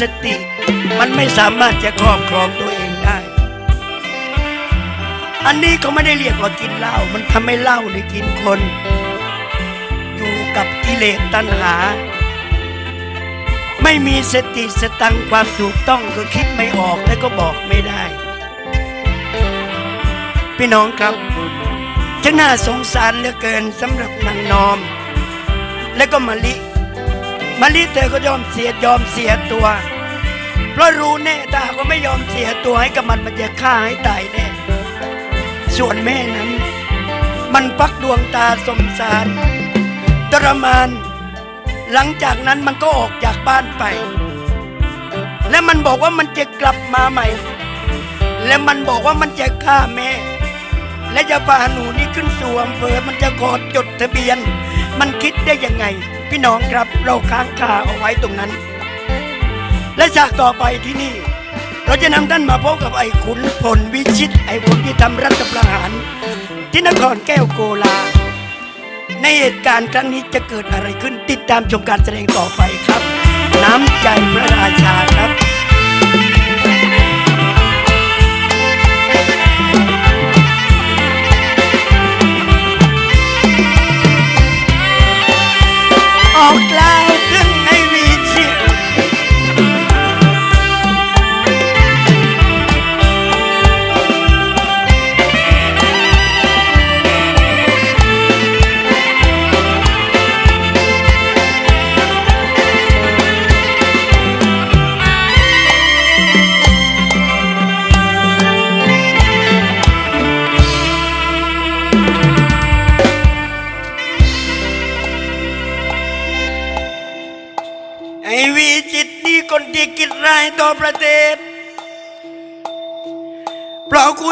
สติ มันไม่สามารถจะครอบครองตัวเองได้ อันนี้เขาไม่ได้เรียกว่ากินเหล้ามันทำให้เหล้าในกินคน อยู่กับกิเลสตัณหา ไม่มีสติสตังค์ความถูกต้องก็คิดไม่ออกและก็บอกไม่ได้ พี่น้องครับจะน่าสงสารเหลือเกินสำหรับนางนอม และก็มะลิ มะลิเธอก็ยอมเสียยอมเสียตัว เพราะรู้แน่ตาก็ไม่ยอมเสียตัวให้กับมันมันจะฆ่าให้ตายแน่ส่วนแม่นั้น มันปักดวงตาสมสารทรมาน หลังจากนั้นมันก็ออกจากบ้านไป และมันบอกว่ามันจะกลับมาใหม่ และมันบอกว่ามันจะฆ่าแม่ และจะพาหนูนี่ขึ้นสู่อำเภอมันจะขอจดทะเบียน มันคิดได้ยังไง พี่น้องครับเราค้างคาเอาไว้ตรงนั้น และจากต่อไปที่นี่ เราจะนำท่านมาพบกับไอ้ขุนพลวิชิต ไอ้คนที่ทำรัฐประหาร ที่นครแก้วโกลา ในเหตุการณ์ครั้งนี้จะเกิดอะไรขึ้นติดตามชมการแสดงต่อไปครับ น้ำใจพระราชาครับ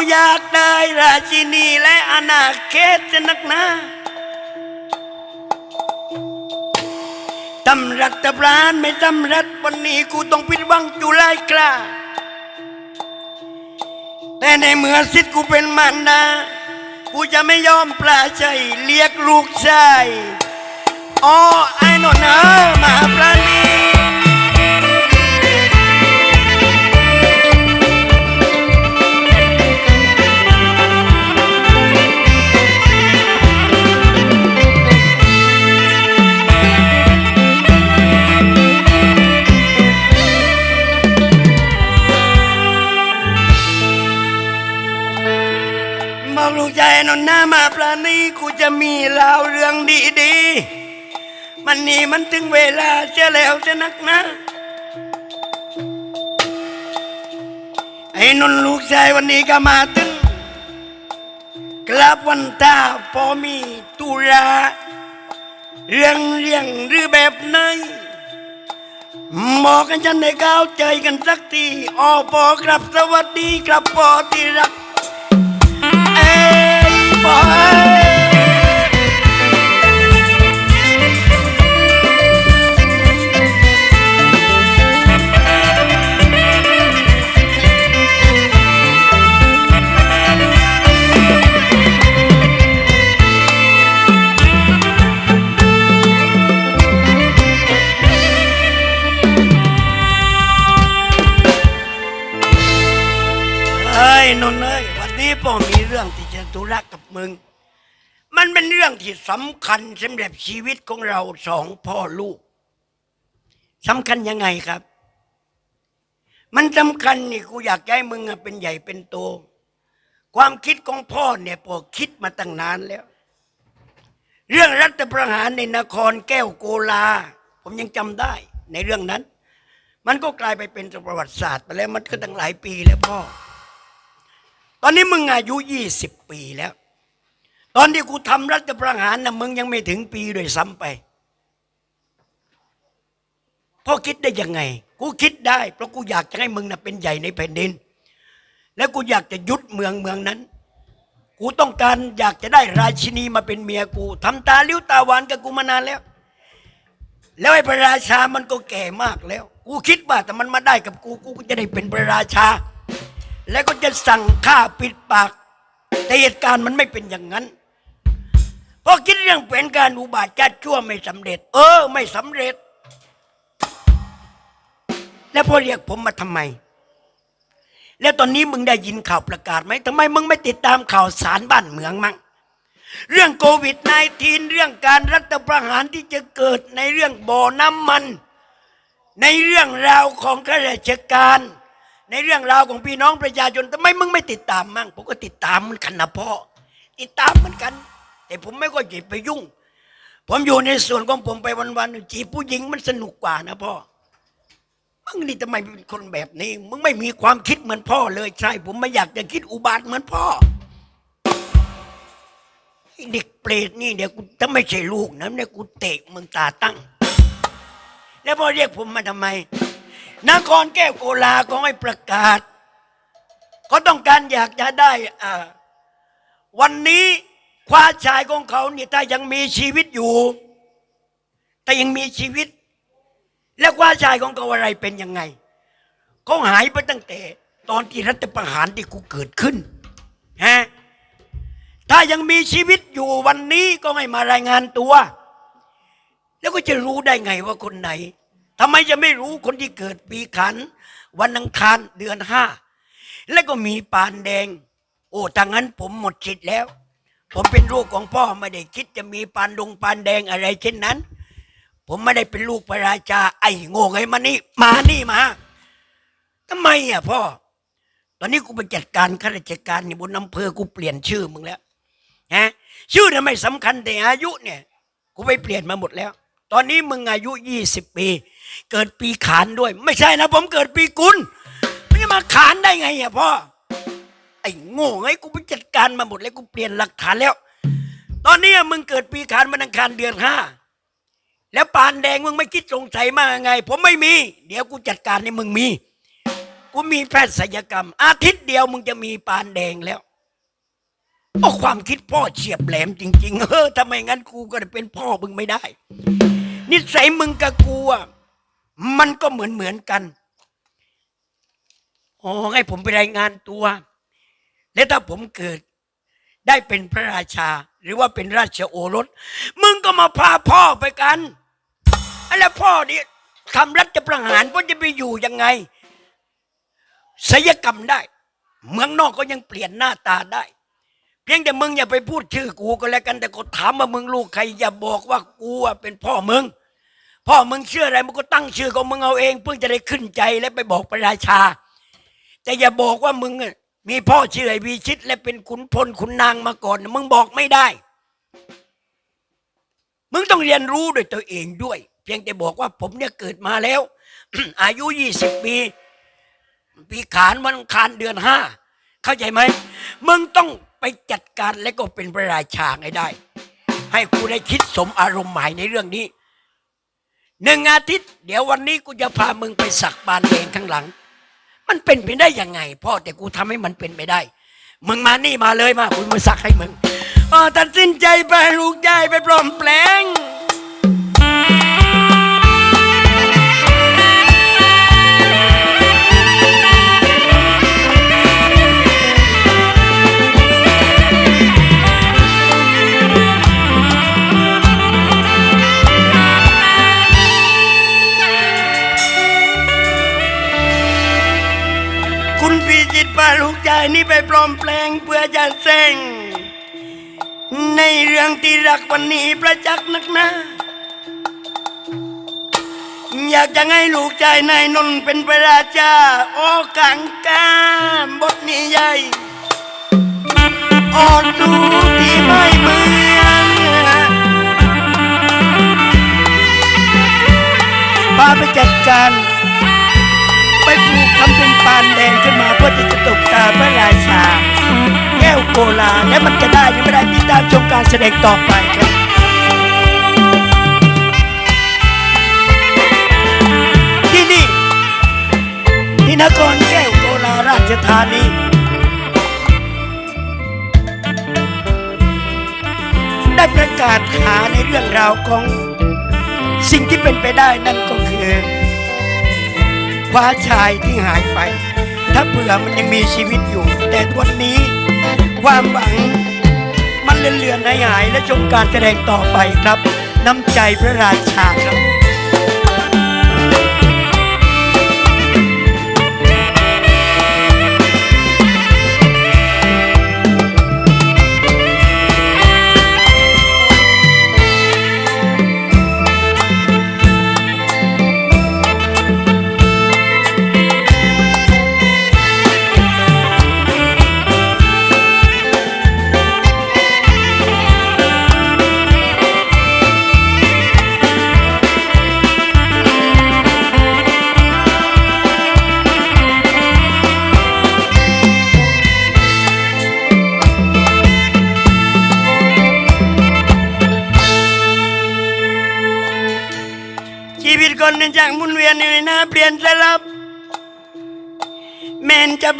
อยากได้ราชินีและอาณาเขตจะนักหนาตำรัฐตำรานไม่ตำรัฐวันนี้กูต้องปิดบังจุไลกล้า แต่ในเมื่อสิทธิ์กูเป็นมันดากูจะไม่ยอมปลาใจเรียกลูกชายอ๋อไอ้นนท์เออมาปลาณี ลูกชายไอ้นนหน้ามาปลาณีกูจะมีเล่าเรื่องดีๆ มันนี่มันถึงเวลาจะแล้วจะนักนะ ไอ้นนลูกชายวันนี้ก็มาถึงกลับวันตาพอมีตุลาเรื่องเรียงหรือแบบไหนบอกกันฉันในก้าวใจกันสักทีอ้อปอกลับสวัสดีกลับปอที่รักเอ้ เป็นเรื่องที่สำคัญสำหรับชีวิตของเราสองพ่อลูกสำคัญยังไงครับ มันสำคัญนี่กูอยากให้มึงเป็นใหญ่เป็นโต ความคิดของพ่อเนี่ยพ่อคิดมาตั้งนานแล้ว เรื่องรัฐประหารในนครแก้วโกลา ผมยังจำได้ในเรื่องนั้น มันก็กลายไปเป็นประวัติศาสตร์ไปแล้วมันก็ตั้งหลายปีแล้วพ่อ ตอนนี้มึงอายุยี่สิบปีแล้ว ตอนที่กูทำรัฐประหารนะมึงยังไม่ถึงปีด้วยซ้ำไปพ่อคิดได้ยังไง กูคิดได้ เพราะกูอยากจะให้มึงนะเป็นใหญ่ในแผ่นดิน แล้วกูอยากจะยุดเมืองเมืองนั้น กูต้องการอยากจะได้ราชินีมาเป็นเมียกูทำตาลิ้วตาหวานกับกูมานานแล้ว แล้วไอ้พระราชามันก็แก่มากแล้ว กูคิดว่าแต่มันมาได้กับกู กูก็จะได้เป็นพระราชา แล้วก็จะสั่งฆ่าปิดปาก แต่เหตุการณ์มันไม่เป็นอย่างนั้น พอคิดเรื่องแผนการอุบาทจัดชั่วไม่สำเร็จ เออ ไม่สำเร็จ แล้วพ่อเรียกผมมาทำไม แล้วตอนนี้มึงได้ยินข่าวประกาศไหมทำไมมึงไม่ติดตามข่าวสารบ้านเมืองมั่งเรื่องโควิด -19 เรื่องการรัฐประหารที่จะเกิดในเรื่องบ่อน้ำมัน ในเรื่องราวของข้าราชการ ในเรื่องราวของพี่น้องประชาชนทำไมมึงไม่ติดตามมั่งผมก็ติดตามเหมือนกันนะพ่อติดตามเหมือนกัน แต่ผมไม่ก็จิไปยุ่ง ผมอยู่ในส่วนของผมไปวันๆจีบผู้หญิงมันสนุกกว่านะพ่อมึงนี่ทำไมเป็นคนแบบนี้ มึงไม่มีความคิดเหมือนพ่อเลยใช่ ผมไม่อยากจะคิดอุบาทเหมือนพ่อเด็กเปรตนี่เดี๋ยวกูถ้าไม่ใช่ลูกนะเนี่ยกูเตะมึงตาตั้ง แล้วพ่อเรียกผมมาทำไมนครแก้วโกลาก็ให้ประกาศเขาต้องการอยากจะได้วันนี้ คว้าชายของเขาเนี่ยถ้ายังมีชีวิตอยู่แต่ยังมีชีวิต แล้วว่าชายของเขาอะไรเป็นยังไงเขาหายไปตั้งแต่ ตอนที่รัฐประหารที่กูเกิดขึ้นฮะถ้ายังมีชีวิตอยู่วันนี้ก็ให้มารายงานตัว แล้วก็จะรู้ได้ไงว่าคนไหนทำไมจะไม่รู้คนที่เกิดปีขัน วันอังคารเดือนห้า แล้วก็มีปานแดง โอ้ถ้างั้นผมหมดสิทธิ์แล้ว ผมเป็นลูกของพ่อไม่ได้คิดจะมีปานดงปานแดงอะไรเช่นนั้น ผมไม่ได้เป็นลูกพระราชา ไอ้โง่ไงมานี่มานี่มาทำไมอะพ่อ ตอนนี้กูไปจัดการข้าราชการนี่บนอำเภอกูเปลี่ยนชื่อมึงแล้วฮะชื่อน่ะไม่สำคัญแต่อายุเนี่ย กูไปเปลี่ยนมาหมดแล้ว ตอนนี้มึงอายุยี่สิบปี เกิดปีขานด้วย ไม่ใช่นะผมเกิดปีกุลไม่จะมาขานได้ไงอะพ่อ ไอ้โง่ไงกูไปจัดการมาหมดแล้วกูเปลี่ยนหลักฐานแล้ว ตอนนี้มึงเกิดปีขานวันอังคารเดือนห้าแล้วปานแดงมึงไม่คิดสงสัยมากไง ผมไม่มี เดี๋ยวกูจัดการให้มึงมี กูมีแพทย์ศัลยกรรม อาทิตย์เดียวมึงจะมีปานแดงแล้วเพราะความคิดพ่อเฉียบแหลมจริง ๆ เออทำไมงั้นกูก็จะเป็นพ่อมึงไม่ได้ นิสัยมึงกับกูอะมันก็เหมือนเหมือนกัน อ๋อให้ผมไปรายงานตัว และถ้าผมเกิดได้เป็นพระราชา หรือว่าเป็นราชโอรส มึงก็มาพาพ่อไปกันแล้วพ่อเนี่ยทำรัฐประหารพ่อจะไปอยู่ยังไงศิลยกรรมได้ เมืองนอกก็ยังเปลี่ยนหน้าตาได้ เพียงแต่มึงอย่าไปพูดชื่อกูก็แล้วกันแต่ก็ถามว่ามึงลูกใคร อย่าบอกว่ากูเป็นพ่อมึง พ่อมึงเชื่ออะไรมึงก็ตั้งชื่อของมึงเอาเอง เพื่อจะได้ขึ้นใจและไปบอกพระราชา แต่อย่าบอกว่ามึง มีพ่อชื่อไอ้วีชิต และเป็นขุนพลขุนนางมาก่อน มึงบอกไม่ได้ มึงต้องเรียนรู้ด้วยตัวเองด้วย เพียงแต่บอกว่าผมเนี่ยเกิดมาแล้ว อายุยี่สิบปีปีขานวันคารเดือนห้าเข้าใจไหมมึงต้องไปจัดการและก็เป็นพระราชาให้ได้ ให้กูได้คิดสมอารมณ์หมายในเรื่องนี้หนึ่งอาทิตย์ เดี๋ยววันนี้กูจะพามึงไปสักบานแดงข้างหลัง มันเป็นไปได้ยังไง พ่อแต่กูทำให้มันเป็นไปได้ มึงมานี่มาเลยมากูมาสักให้มึงอ๋อตัดสินใจไปลูกใหญ่ไปปลอมแปลง อมแปลงเพื่อจะแซงในเรื่องที่รักวันนี้ประจักษ์นักหนาอยากจะให้ลูกชายนายนนท์เป็นพระราชาโอ้กังกามบทนี้ใหญ่ออดูที่ไม่เมือนพาไปจัดการ ไปปลูกทำเป็นปานแดงขึ้นมาเพื่อที่จะตก โกลาและมันจะได้หรือไม่ได้ติดตามชมการแสดงต่อไปครับที่นี่ที่นครแก้วโกลาราชธานีได้ประกาศหาในเรื่องราวของสิ่งที่เป็นไปได้นั่นก็คือคว้าชายที่หายไป ถ้าเผื่อมันยังมีชีวิตอยู่ แต่วันนี้ ความหวัง มันเลือนๆหายหายและชมการแสดงต่อไปครับ น้ำใจพระราชาครับ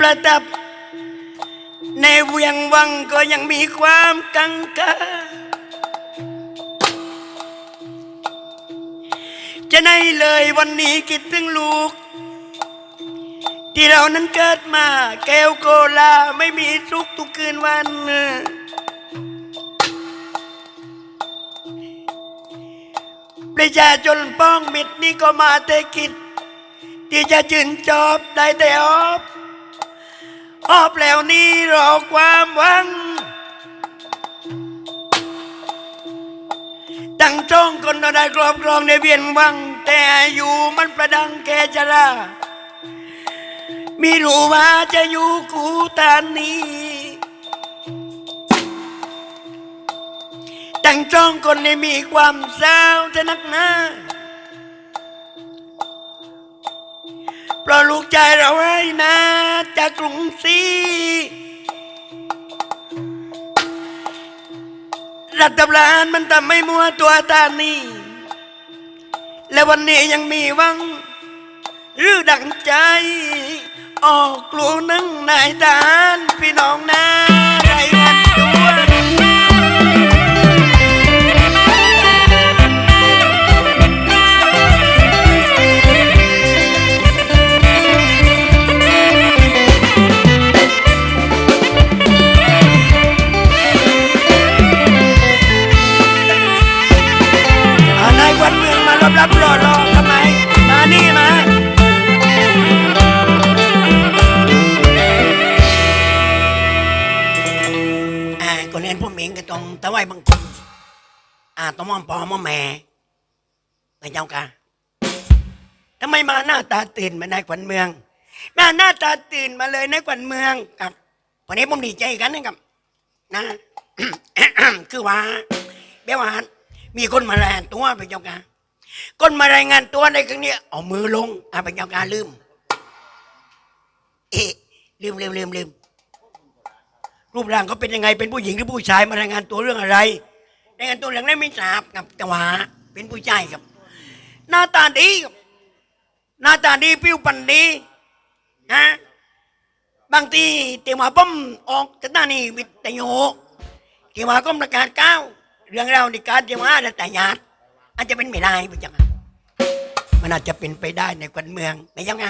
ประทับ ในเวียงวังก็ยังมีความกังกาจะไหนเลยวันนี้คิดถึงลูก ที่เรานั้นเกิดมา แก้วโกลาไม่มีสุขทุกคืนวัน ประชาชนป้องมิตรนี่ก็มาแต่คิดที่จะจืนจอบได้แต่ออบ ออบแล้วนี้รอความหวัง ตั้งจ้องคนเราได้ครอบครองในเวียนวัง แต่อายุมันประดังแกจรามีรู้ว่าจะอยู่กูตานนี้ ตั้งจ้องคนในมีความเศร้าจะนักหนาเพราลูกใจเราไว้นะจากกรุงศรีรัฐบาลมันทำไม่มัวตัวตานีและวันนี้ยังมีวัง หรือดังใจ ออกกลัวนั่งนายทหารพี่น้องนาไรวันตัว งก็ต้องตะไว้บังคมอ่าต้องมองปอมอแม่ไปเจ้ากาทำไมมาหน้าตาตื่นมานายขวัญเมืองมาหน้าตาตื่นมาเลยนายขวัญเมืองครับวันนี้ผมดีใจกันนะครับ นะ คือว่าเบี้ยวานมีคนมารายงานตัวไปเจ้ากาคนมารายงานตัวในครั้งนี้เอามือลงอะไปเจ้ากาลืม เอ๊ลืมลืมลืมลืม รูปร่างเขาเป็นยังไงเป็นผู้หญิงหรือผู้ชายมารายงานตัวเรื่องอะไรรายงานตัวเรื่องนั้นไม่ทราบกับแต่ว่าเป็นผู้ชายครับ หน้าตาดีหน้าตาดีผิวพรรณดีนะบางทีเตียวมาป้อมออกจากหน้านี่วิทยุเตียวมาก็ประกาศก้าวเรื่องเราในการเตียวมาและแต่ญาติอาจจะเป็นไม่ได้ไปจังมันอาจจะเป็นไปได้ในกวนเมืองไม่ยังไง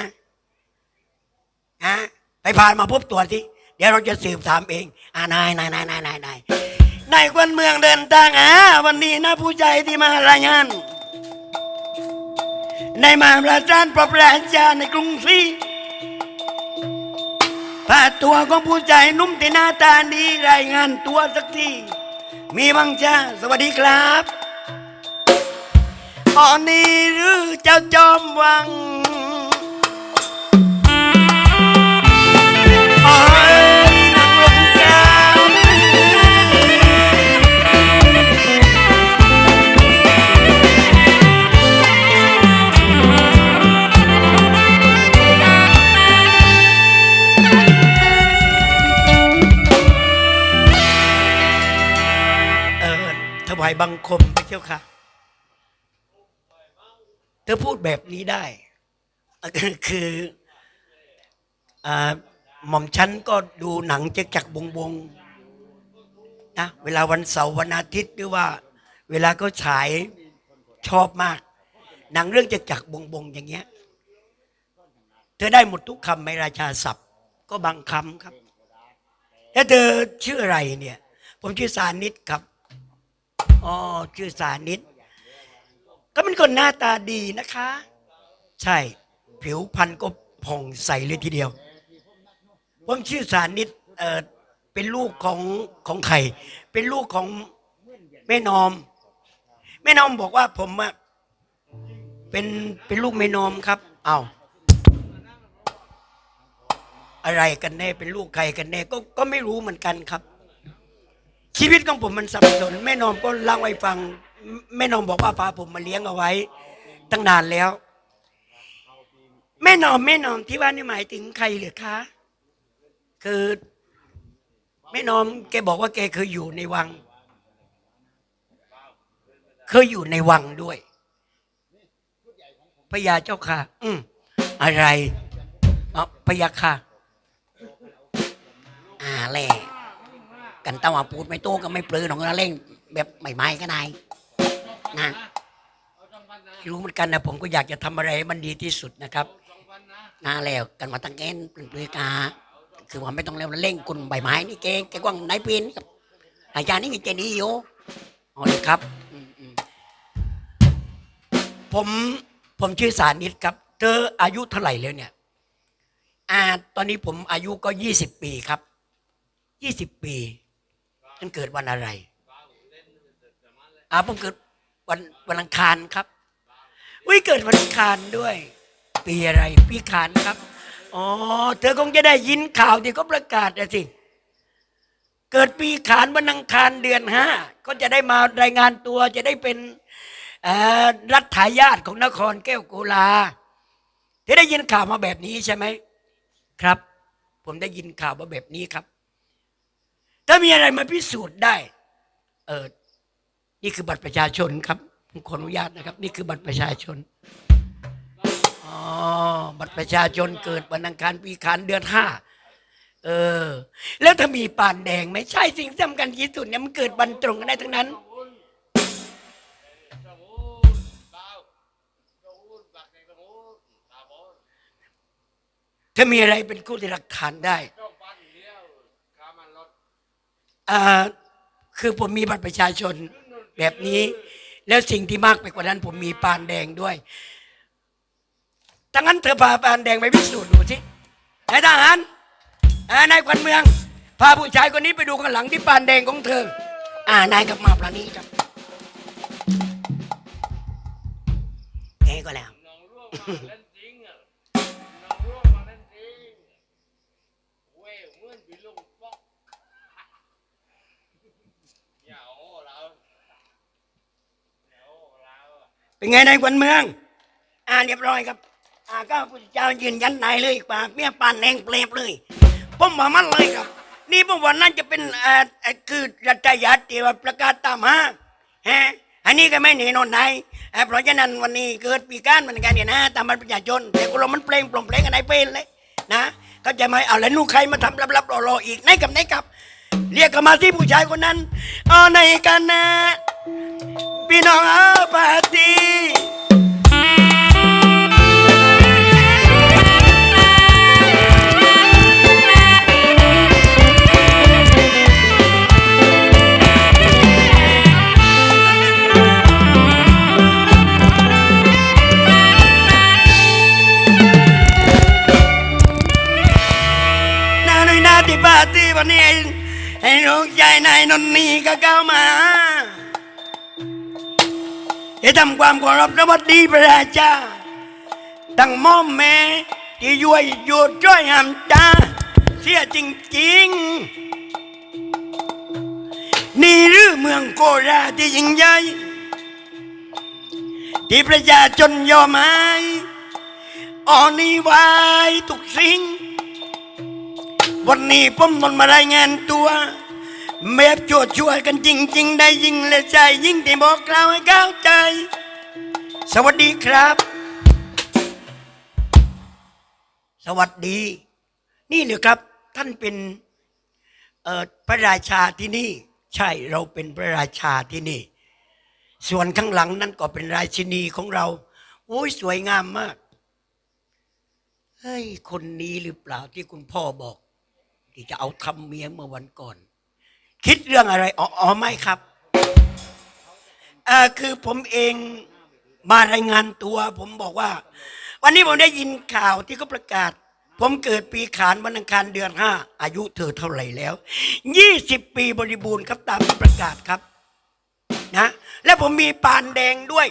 ฮะไปพานมาพบตัวที่ เดี๋ยวเราจะสืบถามเองอ่านายนายนายนายนายนายนายคนเมืองเดินทางอะวันนี้นะผู้ใจที่มารายงานในมหาราชารพระราชาในกรุงศรีพาตัวของผู้ใจนุ่มที่หน้าตาดีรายงานตัวสักทีมีบังจ้าสวัสดีครับอ๋อนี่หรือเจ้าจอมวัง บังคมพระเจ้าค่ะ เธอพูดแบบนี้ได้ คือหม่อมฉันก็ดูหนังเจ๊กจักบงบงนะเวลาวันเสาร์วันอาทิตย์หรือว่า เวลาก็ฉายชอบมาก หนังเรื่องเจ๊กจักบงบงอย่างเงี้ย เธอได้หมดทุกคำในราชาศัพท์ ก็บางคำครับ แล้วเธอชื่ออะไรเนี่ย ผมชื่อสานิตครับ อ๋อชื่อสานิตก็เป็นคนหน้าตาดีนะคะ ใช่ ผิวพรรณก็ผ่องใสเลยทีเดียว ผมชื่อสานิตเออเป็นลูกของของใครเป็นลูกของแม่นอม แม่นอมบอกว่าผมอะเป็นเป็นลูกแม่นอมครับ เอาอะไรกันแน่เป็นลูกใครกันแน่ก็ก็ไม่รู้เหมือนกันครับ ชีวิตของผมมันสับสนแม่นอมก็เล่าให้ฟัง แม่นอมบอกว่าพาผมมาเลี้ยงเอาไว้ ตั้งนานแล้ว แม่นอมแม่นอมที่ว่านี่หมายถึงใครเหรือคะคือแม่นอมแกบอกว่าแกเคยอยู่ในวัง เคยอยู่ในวังด้วยพญาเจ้าค่ะ อืมอะไรเอาพญาค่ะอ่าแหล่ กันตาว่าพูดไม่โตก็ไม่ปลือหนองละเล่งแบบใหม่ๆก็ได้นะรู้เหมือนกันนะผมก็อยากจะทำอะไรมันดีที่สุดนะครับนาแล้วกันมาตั้งแกนปลือปลือกาคือว่าไม่ต้องเล่นละเล่งกุนใบไม้นี่เก่งแกกว่างนายปีนครับอาจารย์นี่ก็ใจดีอยู่เอาเลยครับผมผมชื่อสานิตครับ เธออายุเท่าไหร่แล้วเนี่ยอ่าตอนนี้ผมอายุก็ยี่สิบปีครับยี่สิบปีันเกิดวันอะไรอ่าผมเกิดวันวันอังคารครับวิเกิดวันอังคารด้วย ปีอะไรปีขานครับอ๋อเธอคงจะได้ยินข่าวที่เขาประกาศนะสิเกิดปีขานวันอังคารเดือนห้าก็จะได้มารายงานตัวจะได้เป็นรัฐทายาทของนครแก้วกุลาที่ได้ยินข่าวมาแบบนี้ใช่ไหมครับ ผมได้ยินข่าวมาแบบนี้ครับ ถ้ามีอะไรมาพิสูจน์ได้ เออนี่คือบัตรประชาชนครับผมขออนุญาตนะครับ นี่คือบัตรประชาชนอ๋อบัตรประชาชนเกิดวันอังคารปีขานเดือนห้าเออ แล้วถ้ามีป่านแดงไหมใช่สิ่งสำคัญที่สุดเนี่ยมันเกิดวันตรงกันได้ทั้งนั้น ถ้ามีอะไรเป็นคู่ที่หลักฐานได้ คือผมมีบัตรประชาชนแบบนี้ แล้วสิ่งที่มากไปกว่านั้น ผมมีปานแดงด้วยถ้างั้นเธอพาปานแดงไปพิสูจน์ดูสินายทหารนายขวัญเมือง พาผู้ชายคนนี้ไปดูข้างหลังที่ปานแดงของเธอ อ่านายกลับมาปลานี้ครับแกก็แล้ว เป็นไงนายขวัญเมือง อ่าเรียบร้อยครับ อ่าก็พระเจ้ายืนยันนายเลยปากเมียปานแดงเปลบเลยผมว่ามันเลยครับ นี่ผมว่านั่นจะเป็นอ่าอ่าคือรัฐยัติที่ว่าประกาศตามหาฮะอันนี้ก็ไม่หนีนอนไหนอ่าเพราะฉะนั้นวันนี้เกิดปีการเหมือนกันเนี่ยนะตามบัตรประชาชนแต่คนเรามันเปลงปลอมเปลงกันไหนเป็นเลยนะ ก็จะไม่เอาแล้วนู่นใครมาทำรับๆรอๆอีกไหนกับไหนกับ เรียกกันมาที่ผู้ชายคนนั้นเอาในกันนะ พี่น้องอาปาร์ตีนาหน่อยนาที่ปาร์ตี้วันนี้ให้ให้ลูกใหญ่นายนนนีก็เข้ามา จะทำความเคารพสวัสดีพระราชาตั้งม่อมแม่ที่ย้วยหยุดช่วยหำตาเสียจริงๆ นี่หรือเมืองโคราที่ยิ่งใหญ่ที่ประชาชนยอมให้อ่อนนี้ไว้ทุกสิ่ง วันนี้ผมนนมารายงานตัว แบบช่วยช่วยกันจริง ๆ ได้ยิ่งและใจ ยิ่งที่บอกกล่าวให้เข้าใจ สวัสดีครับ สวัสดี นี่เลยครับ ท่านเป็นพระราชาที่นี่ ใช่เราเป็นพระราชาที่นี่ ส่วนข้างหลังนั่นก็เป็นราชินีของเราโอ้ยสวยงามมากเฮ้ยคนนี้หรือเปล่าที่คุณพ่อบอก ที่จะเอาทำเมียเมื่อวันก่อน คิดเรื่องอะไร อ๋อไม่ครับอ่าคือผมเองมารายงานตัว ผมบอกว่า วันนี้ผมได้ยินข่าวที่เขาประกาศ ผมเกิดปีขานวันอังคารเดือนห้าอายุเธอเท่าไหร่แล้วยี่สิบปีบริบูรณ์ครับตามที่ประกาศครับนะและผมมีปานแดงด้วย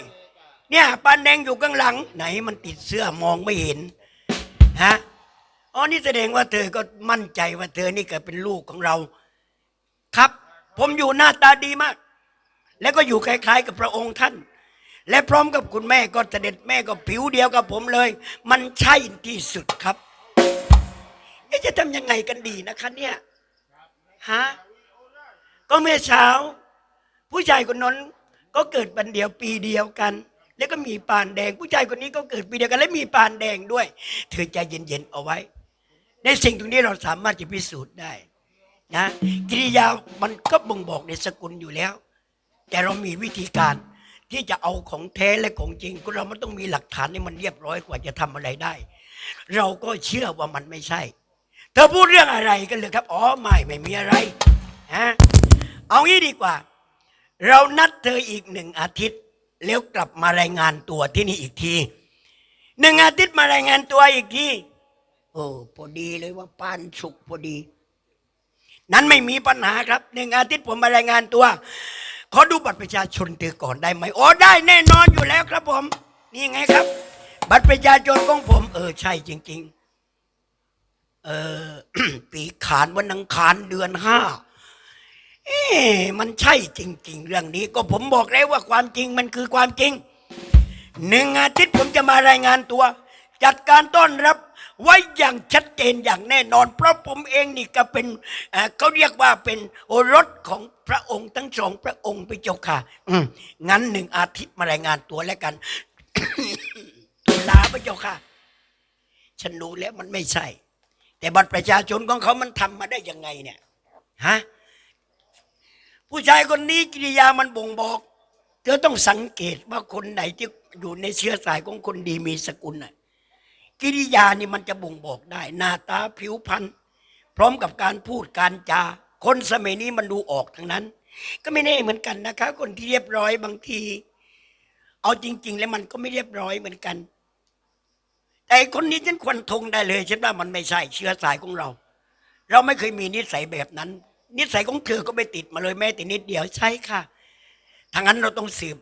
เนี่ยปานแดงอยู่ข้างหลัง ไหนมันติดเสื้อมองไม่เห็นฮะอ๋อนี่แสดงว่าเธอก็มั่นใจว่าเธอนี่เก็เป็นลูกของเรา ครับ ผมอยู่หน้าตาดีมาก แล้วก็อยู่คล้ายๆ กับพระองค์ท่าน และพร้อมกับคุณแม่ก็เสด็จแม่ก็ผิวเดียวกับผมเลย มันใช่ที่สุดครับจะทำยังไงกันดีนะคะเนี่ยฮะก็เมื่อเช้า ผู้ชายคนนั้นก็เกิดวันเดียวปีเดียวกัน แล้วก็มีปานแดง ผู้ชายคนนี้ก็เกิดปีเดียวกัน และมีปานแดงด้วย เธอใจเย็นๆเอาไว้ ในสิ่งตรงนี้เราสามารถจะพิสูจน์ได้ นะกิริยามันก็บ่งบอกในสกุลอยู่แล้ว แต่เรามีวิธีการที่จะเอาของแท้และของจริงเรามันต้องมีหลักฐานให้มันเรียบร้อยกว่าจะทำอะไรได้ เราก็เชื่อว่ามันไม่ใช่ เธอพูดเรื่องอะไรกันเลยครับ อ๋อไม่ไม่มีอะไรฮะเอางี้ดีกว่า เรานัดเธออีกหนึ่งอาทิตย์ แล้วกลับมารายงานตัวที่นี่อีกทีหนึ่งอาทิตย์มารายงานตัวอีกทีโอ้พอดีเลยว่าป้านสุกพอดี นั้นไม่มีปัญหาครับหนึ่งอาทิตย์ผมมารายงานตัว ขอดูบัตรประชาชนเธอก่อนได้ไหมโอ้ได้แน่นอนอยู่แล้วครับผม นี่ไงครับ บัตรประชาชนของผม เออใช่จริง ๆ เออปีขานวันอังคารเดือนห้าเอ๊มันใช่จริง ๆ เรื่องนี้ก็ผมบอกแล้วว่าความจริงมันคือความจริงหนึ่งอาทิตย์ผมจะมารายงานตัว จัดการต้อนรับ ไว้อย่างชัดเจนอย่างแน่นอน เพราะผมเองนี่ก็เป็นเขาเรียกว่าเป็นโอรสของพระองค์ทั้งสองพระองค์พระเจ้าค่ะงั้นหนึ่งอาทิตย์มารายงานตัวแล้วกันตุลาพระเจ้าค่ะ ฉันรู้แล้วมันไม่ใช่ แต่บัตรประชาชนของเขามันทำมาได้ยังไงเนี่ยฮะผู้ชายคนนี้กิริยามันบ่งบอก เธอต้องสังเกตว่าคนไหนที่อยู่ในเชื้อสายของคนดีมีสกุลน่ะ กิริยานี่มันจะบ่งบอกได้ หน้าตาผิวพรรณพร้อมกับการพูดการจา คนสมัยนี้มันดูออกทั้งนั้น ก็ไม่แน่เหมือนกันนะคะ คนที่เรียบร้อยบางที เอาจริง ๆ แล้วมันก็ไม่เรียบร้อยเหมือนกัน แต่คนนี้ฉันควรทงได้เลยฉันว่ามันไม่ใช่เชื้อสายของเรา เราไม่เคยมีนิสัยแบบนั้น นิสัยของเธอก็ไม่ติดมาเลยแม้แต่นิดเดียวใช่ค่ะทางนั้นเราต้องสืบ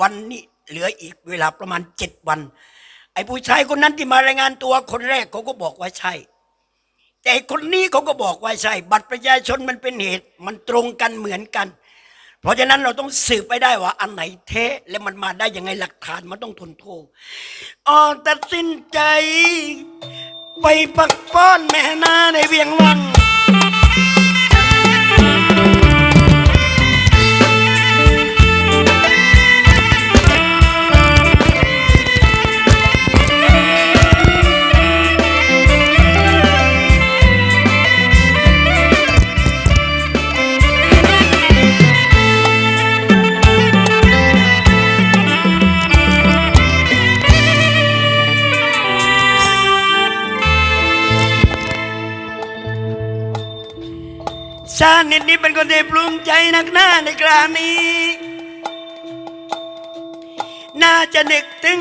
วันนี้เหลืออีกเวลาประมาณเจ็ดวัน ไอ้ผู้ชายคนนั้นที่มารายงานตัวคนแรกเขาก็บอกว่าใช่ แต่อ้คนนี้เขาก็บอกว่าใช่ บัตรประชาชนมันเป็นเหตุ มันตรงกันเหมือนกัน เพราะฉะนั้นเราต้องสืบไปได้ว่า อันไหนเทและมันมาได้ยังไงหลักฐานมันต้องทนโทษอ๋อตัดสินใจ ไปปักป้อนแม่นาในเวียงวัง เป็นคนที่ปรุงใจนักหน้าในคราวนี้ น่าจะนึกถึง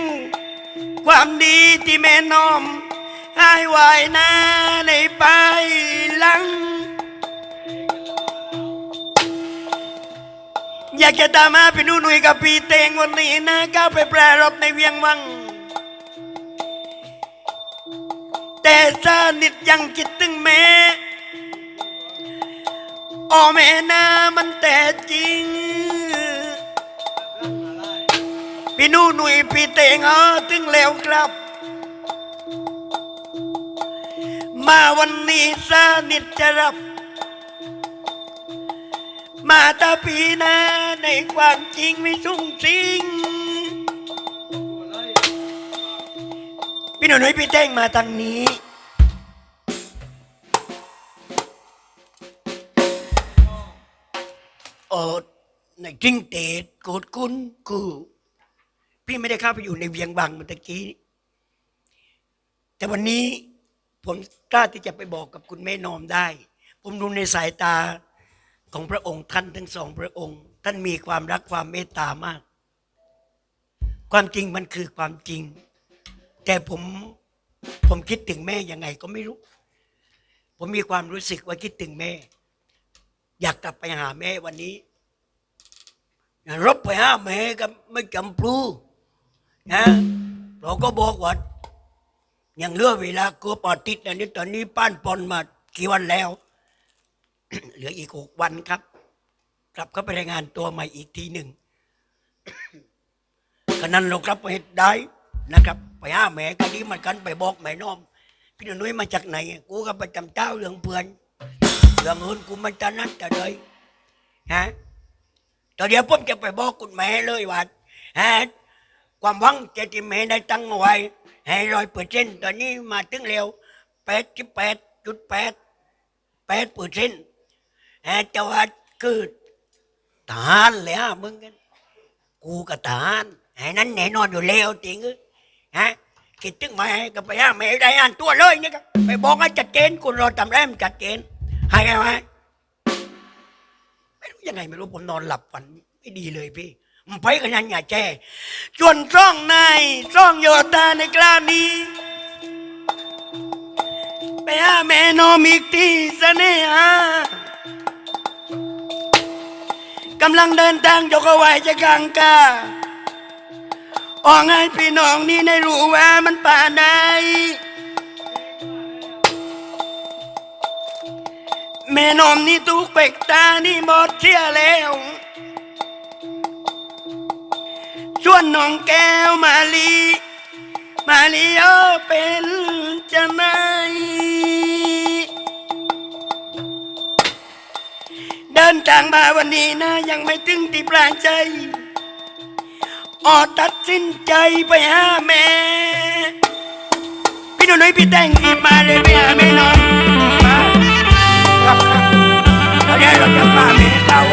ความดีที่แม่น้อมให้ไว้หน้าในไปหลัง อยากจะตามมาพี่นุ่นหนุ่ยกับพี่เตงวันนี้นะก้าวไปแปรรบในเวียงวัง แต่ชานิดยังคิดถึงแม่ โอ้แม่นามันแต่จริง พี่นู่หนุ่ยพี่เตงเออถึงแล้วครับ มาวันนี้สานิทจะรับ มาตาพีนาในความจริงไม่สุ่งสิงพี่หนุ่ยพี่เต้งมาทางนี้ จริงเตดโกดคุณคือพี่ไม่ได้เข้าไปอยู่ในเวียงบังเมื่อกี้ แต่วันนี้ผมกล้าที่จะไปบอกกับคุณแม่นอมได้ ผมดูในสายตาของพระองค์ท่านทั้งสองพระองค์ ท่านมีความรักความเมตตามาก ความจริงมันคือความจริง แต่ผมผมคิดถึงแม่ยังไงก็ไม่รู้ ผมมีความรู้สึกว่าคิดถึงแม่ อยากกลับไปหาแม่วันนี้ รบไปห้าแม่ก็ไม่จำพลูนะเราก็บอกว่ายังเหลือเวลาเกือบอาทิตย์นะนี่ตอนนี้ป้านปอนมากี่วันแล้ว เหลืออีกหกวันครับ กลับเข้าไปรายงานตัวใหม่อีกทีหนึ่งขนั้นเรากลับไปได้นะครับ ไปห้าแม่กันนี้มันกันไปบอกแม่น้อม พี่หนุ่ยมาจากไหน กูก็ไปจำเจ้าเรื่องเพื่อนเรื่องอื่นกูมันจะนัดจะเลยฮะ ตอนเดี๋ยวผมจะไปบอกคุณแม่เลยว่าฮะความหวังเจติเมได้ตั้งเอาไว้ให้ร้อยเปอร์เซ็นต์ตอนนี้มาถึงเร็วแปดสิบแปดจุดแปดแปดเปอร์เซ็นต์แต่ว่าคือทหารเลยฮะมึงกันกูกับทหารไอ้นั้นแน่นอนอยู่แล้วจริงอ้ยฮะคิดถึงมาให้กับไปฮะไม่ได้อ่านตัวเลยนี่ครับไปบอกให้ชัดเจนกูรอทำได้มันชัดเจนให้ไงวะ ไม่รู้ยังไงไม่รู้ผมนอนหลับฝันไม่ดีเลยพี่มันไปกันยันอย่าแจ้ส่วนร่องในายร่องโยตาในกล้าวนี้ไปหาแม่นอมอีกที่เสน่หากำลังเดินทางยกเอาไวจะกลางกาออกให้พี่น้องนี่ได้รู้ว่ามันป่าใด แม่นอมนี่ตุกเป็กตานี่บอดเชี่ยแล้วส่วนน้องแก้วมาลีมาลีโอเป็นจะไหนเดินทางมาวันนี้นะยังไม่ถึงที่ปลายใจออตัดสินใจไปหาแม่ พี่หนุ่ยพี่แต่งรีบมาเลยไปหาแม่นอน มาครั